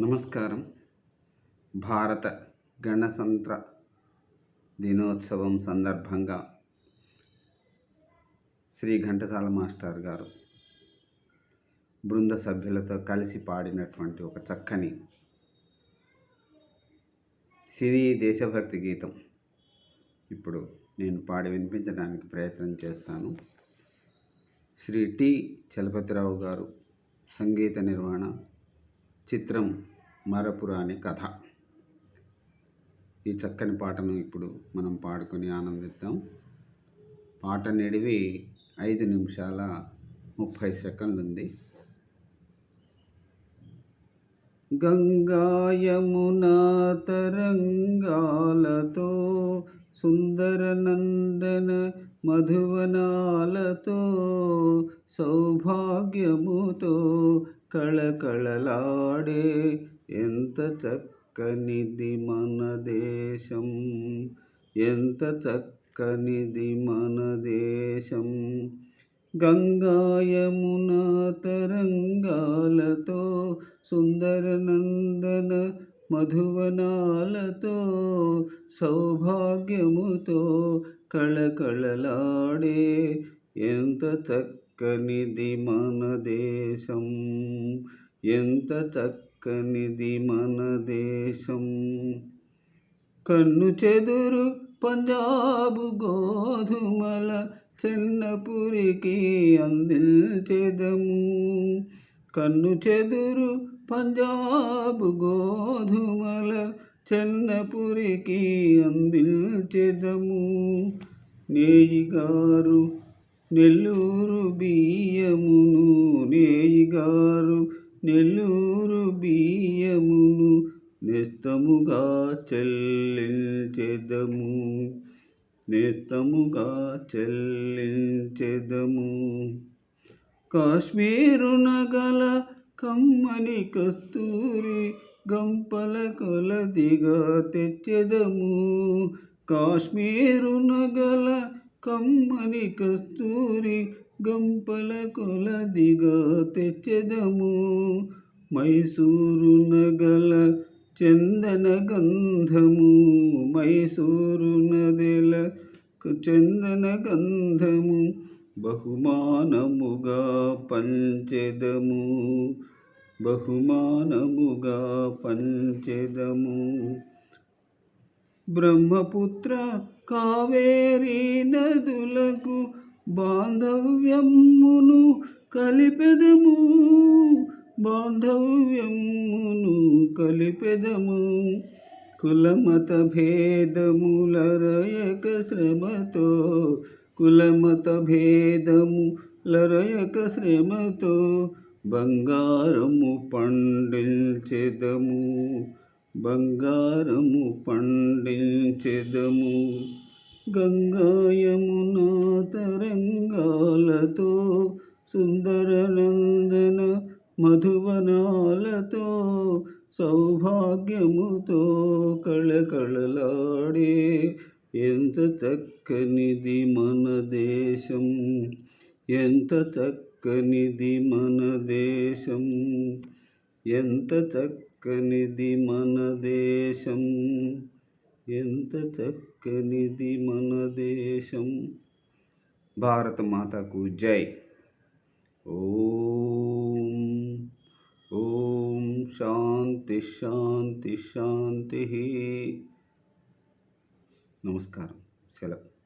నమస్కారం. భారత గణతంత్ర దినోత్సవం సందర్భంగా శ్రీ ఘంటసాల మాస్టర్ గారు బృంద సభ్యులతో కలిసి పాడినటువంటి ఒక చక్కని సినీ దేశభక్తి గీతం ఇప్పుడు నేను పాడి వినిపించడానికి ప్రయత్నం చేస్తాను. శ్రీ టి. చలపతిరావు గారు సంగీత నిర్వహణ చిత్రం మరపురాని కథ. ఈ చక్కని పాటను ఇప్పుడు మనం పాడుకొని ఆనందిద్దాం. పాట నిడివి ఐదు నిమిషాల ముప్పై సెకండ్లు ఉంది గంగాయమునా తరంగాలతో సుందరనందన మధువనాలతో సౌభాగ్యముతో కళకళలాడే ఎంత చక్కనిది మన దేశం ఎంత చక్కనిది మన దేశం. గంగాయమున తరంగాలతో సుందరనందన మధువనాలతో సౌభాగ్యముతో కళకళలాడే ఎంత చక్క చక్కనిది మన దేశం ఎంత చక్కనిది మన దేశం. కన్ను చెదురు పంజాబు గోధుమల చిన్నపురికి అందించెదము కన్ను చెదురు పంజాబ్ గోధుమల చెన్నపురికి అందించెదము నేయిగారు నెల్లూరు బియ్యమును నేయిగారు నెల్లూరు బియ్యమును నేస్తముగా చెల్లించెదము. నేస్తముగా చెల్లించెదము. కాశ్మీరు నగల కమ్మని కస్తూరి గంపల కొలదిగా తెచ్చెదము. కాశ్మీరు నగల కమ్మని కస్తూరి గంపల కొలదిగా తెచ్చెదము. మైసూరు నగల చందన గంధము. మైసూరు నదెల చందన గంధము. బహుమానముగా పంచెదము. బహుమానముగా పంచెదము. బ్రహ్మపుత్ర కావేరీ నదులకు బాంధవ్యమును కలిపెదము. బాంధవ్యమును కలిపెదము. కులమత భేదములరయక శ్రమతో కులమత భేదము లరయక శ్రమతో బంగారము పండించెదము బంగారము పండించెదము. గంగాయమున తరంగాలతో సుందరనందన మధువనాలతో సౌభాగ్యముతో కళకళలాడే ఎంత చక్కనిది మన దేశం? ఎంత చక్కనిది మన దేశం? ఎంత చక్కనిది మన దేశం? ఎంత చక్కనిది మన దేశం? భారత మాతకు జై. ఓం ఓం శాంతి శాంతి శాంతి. నమస్కారం. సెలవు.